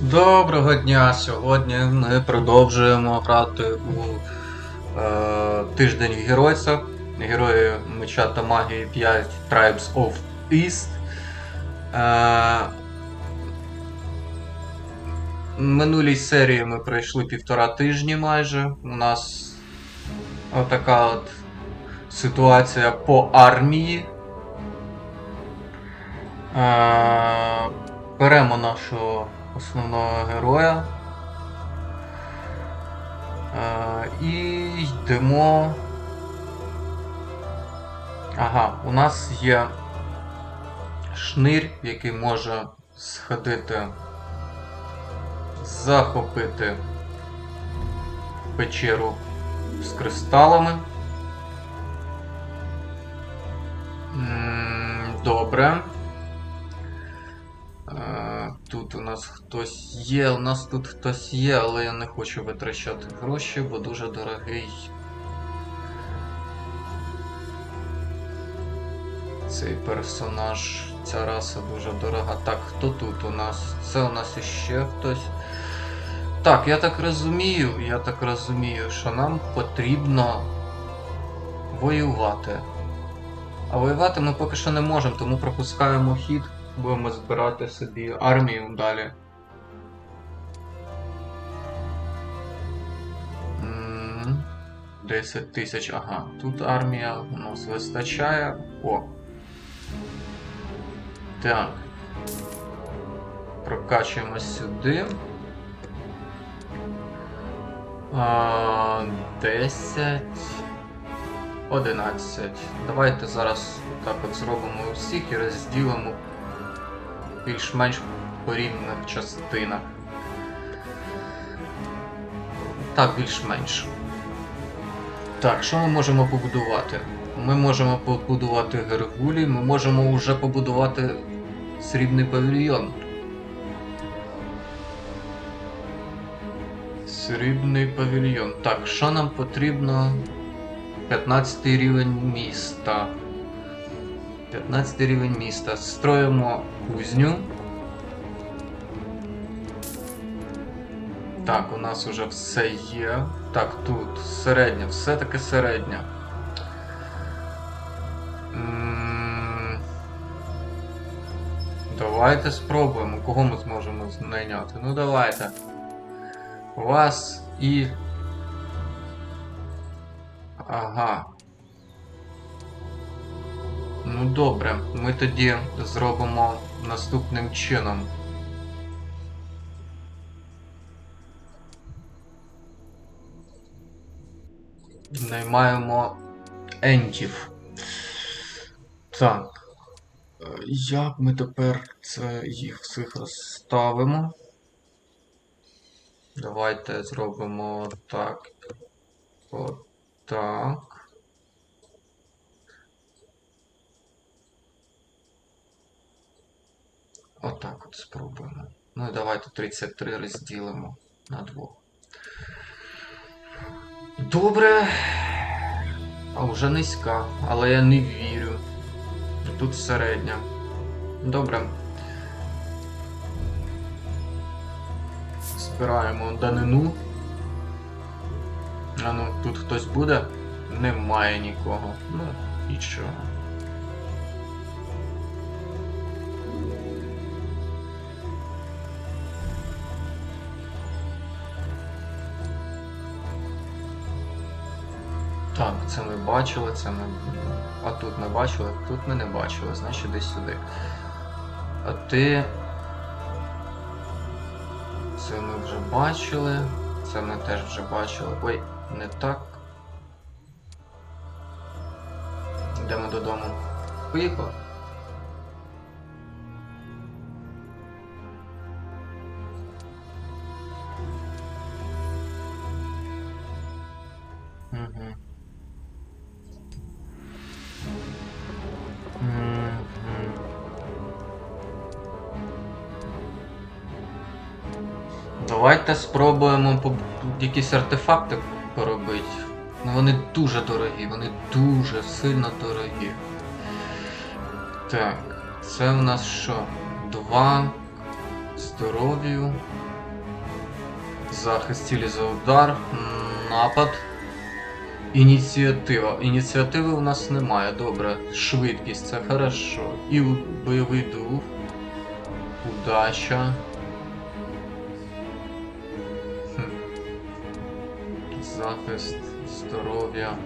Доброго дня! Сьогодні ми продовжуємо грати у е, тиждень геройця. Герої меча та магії 5 Tribes of East. Е, минулій серії ми пройшли півтора тижні майже. У нас отака от ситуація по армії. Е, беремо нашого основного героя. Е, і йдемо. Ага, у нас є шнир, який може сходити, захопити печеру з кристалами. Добре. Тут у нас хтось є, у нас тут хтось є, але я не хочу витрачати гроші, бо дуже дорогий. Цей персонаж, ця раса дуже дорога. Так, хто тут у нас? Це у нас іще хтось. Так, я так розумію, я так розумію, що нам потрібно воювати. А воювати ми поки що не можемо, тому пропускаємо хід. Будемо збирати собі армію далі. М, 10 тисяч, ага. Тут армія у нас вистачає. О. Так. Прокачуємо сюди. А, 10. 11. Давайте зараз так от зробимо усіх і розділимо більш-менш по рівних частинах. Так, більш-менш. Так, що ми можемо побудувати? Ми можемо побудувати Гергулі, ми можемо вже побудувати срібний павільйон. Срібний павільйон. Так, що нам потрібно? 15 рівень міста. 15 рівень міста. Строїмо кузню. Так, у нас уже все є. Так, тут середня, все-таки середня. Давайте спробуємо. Кого ми зможемо найняти? Ну давайте. Вас і. Ага. Ну добре, ми тоді зробимо наступним чином. Наймаємо ентів. Так. Як ми тепер це їх всіх розставимо? Давайте зробимо так. Отак. Отак от спробуємо. Ну і давайте 33 розділимо на двох. Добре. А вже низька, але я не вірю. Тут середня. Добре. Збираємо данину. А ну, тут хтось буде? Немає нікого. Ну, нічого. Бачили, це ми. А тут ми бачили, тут ми не бачили, значить десь сюди. А ти. Це ми вже бачили. Це ми теж вже бачили. Ой, не так. Йдемо додому. Поїхали. Угу. Давайте спробуємо якісь артефакти поробити. Ну вони дуже дорогі, вони дуже сильно дорогі. Так, це в нас що? Два Здоров'ю. Захист цілі за удар. Напад. Ініціатива. Ініціативи у нас немає, добре. Швидкість, це хорошо. І бойовий дух. Удача. Захист, здоров'я.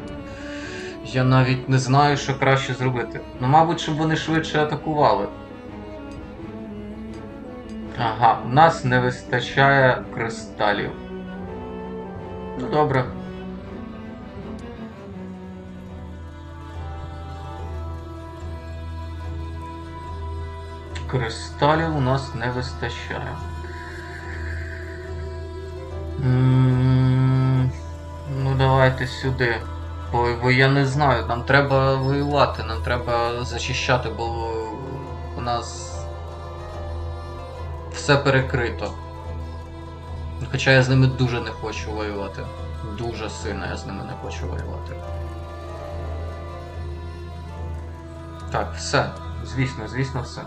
Я навіть не знаю, що краще зробити. Ну, мабуть, щоб вони швидше атакували. Ага, в нас не вистачає кристалів. Ну добре. Кристалів у нас не вистачає. М, Ну, давайте сюди. Бо, бо я не знаю, нам треба воювати, нам треба зачищати, бо у нас все перекрито. Хоча я з ними дуже не хочу воювати. Дуже сильно я з ними не хочу воювати. Так, все. Звісно, звісно, все.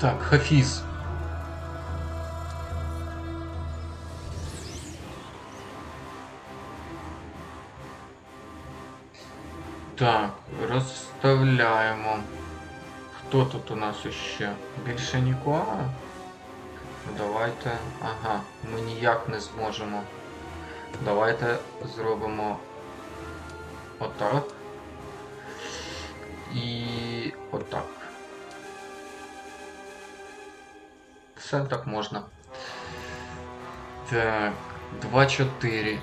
Так, Хафіз. Так, розставляємо. Хто тут у нас іще? Більше нікого? Давайте. Ага, ми ніяк не зможемо. Давайте зробимо отак. І отак. Все так можна. Так, 2-4.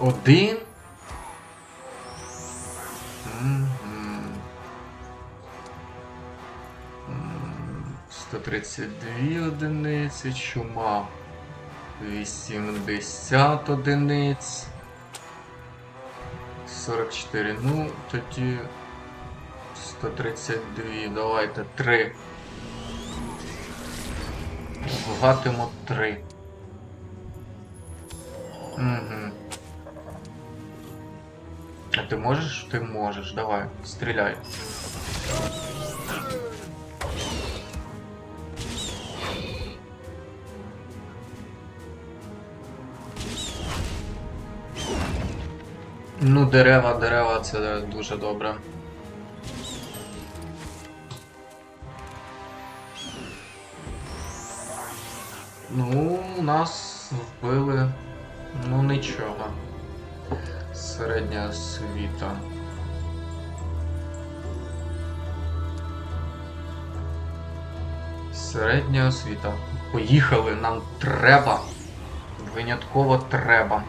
Один. Мгм. М, 132 одиниці, чума 80 одиниць. 44. Ну, тоді 132. Давайте 3. Вгатимо 3. Угу. А ти можеш? Ти можеш, давай, стріляй. Ну, дерева, дерева, це дуже добре. Ну, нас вбили. Ну нічого. Середня освіта. Середня освіта. Поїхали, нам треба. Винятково треба.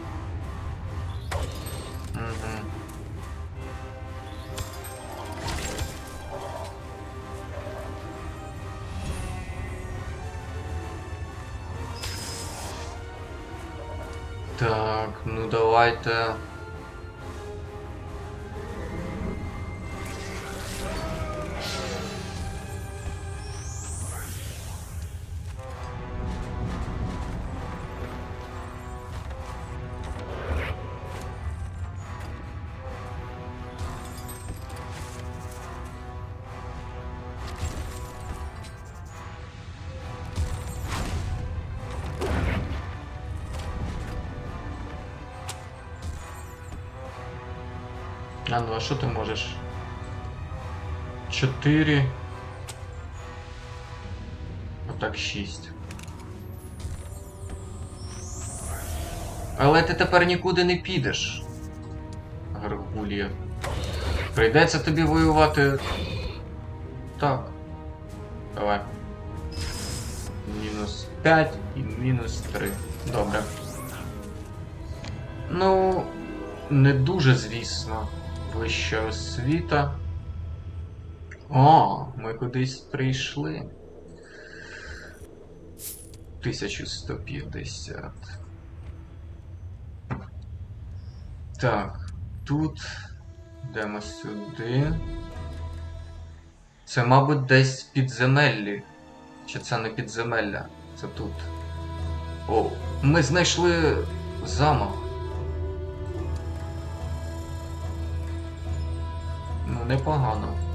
Так, ну давайте. А ну, а що ти можеш? Чотири. Отак шість. Але ти тепер нікуди не підеш. Гаргулія. Прийдеться тобі воювати. Так. Давай. Мінус 5 і мінус 3. Добре. Ну, не дуже, звісно. Вища освіта. О, ми кудись прийшли. 1150. Так, тут йдемо сюди. Це, мабуть, десь підземеллі. Чи це не підземелля? Це тут. О, ми знайшли замок. Ну, Ну, непогано. Добре.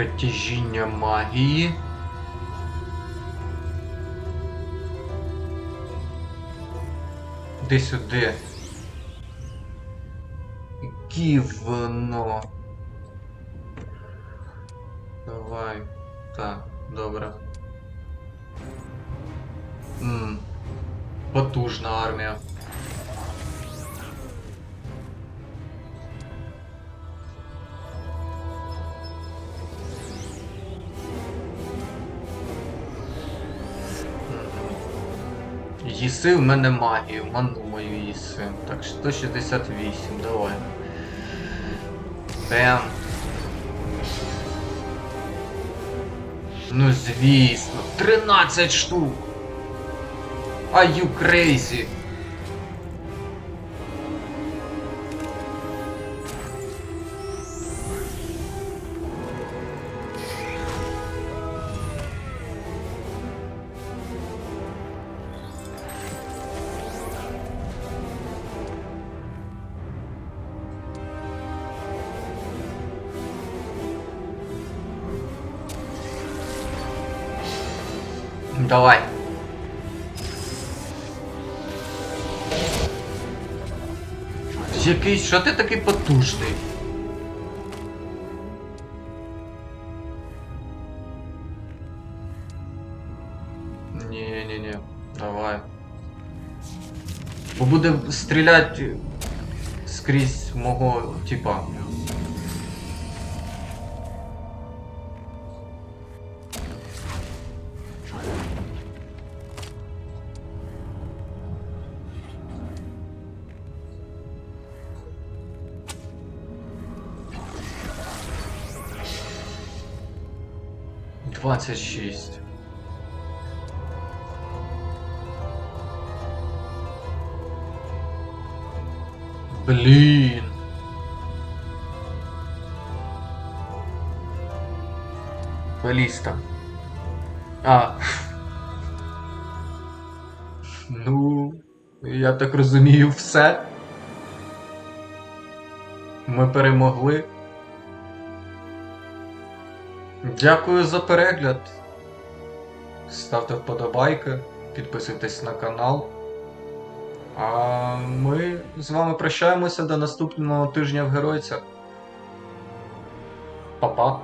Притяжіння магії. Де сюди. Гівно. Давай. Так, добре. М. Потужна армія. Їси в мене магію, ману мою їси. Так, 168, давай. Бем. Ну звісно, 13 штук. Are you crazy? Давай. Який, що ти такий потужний? Ні, ні, ні, давай. Бо буде стріляти скрізь мого типа. Двадцять шість. Блін. Баліста. А. Ну, я так розумію, все. Ми перемогли. Дякую за перегляд. Ставте вподобайки, підписуйтесь на канал. А ми з вами прощаємося до наступного тижня в Геройцях. Па-па.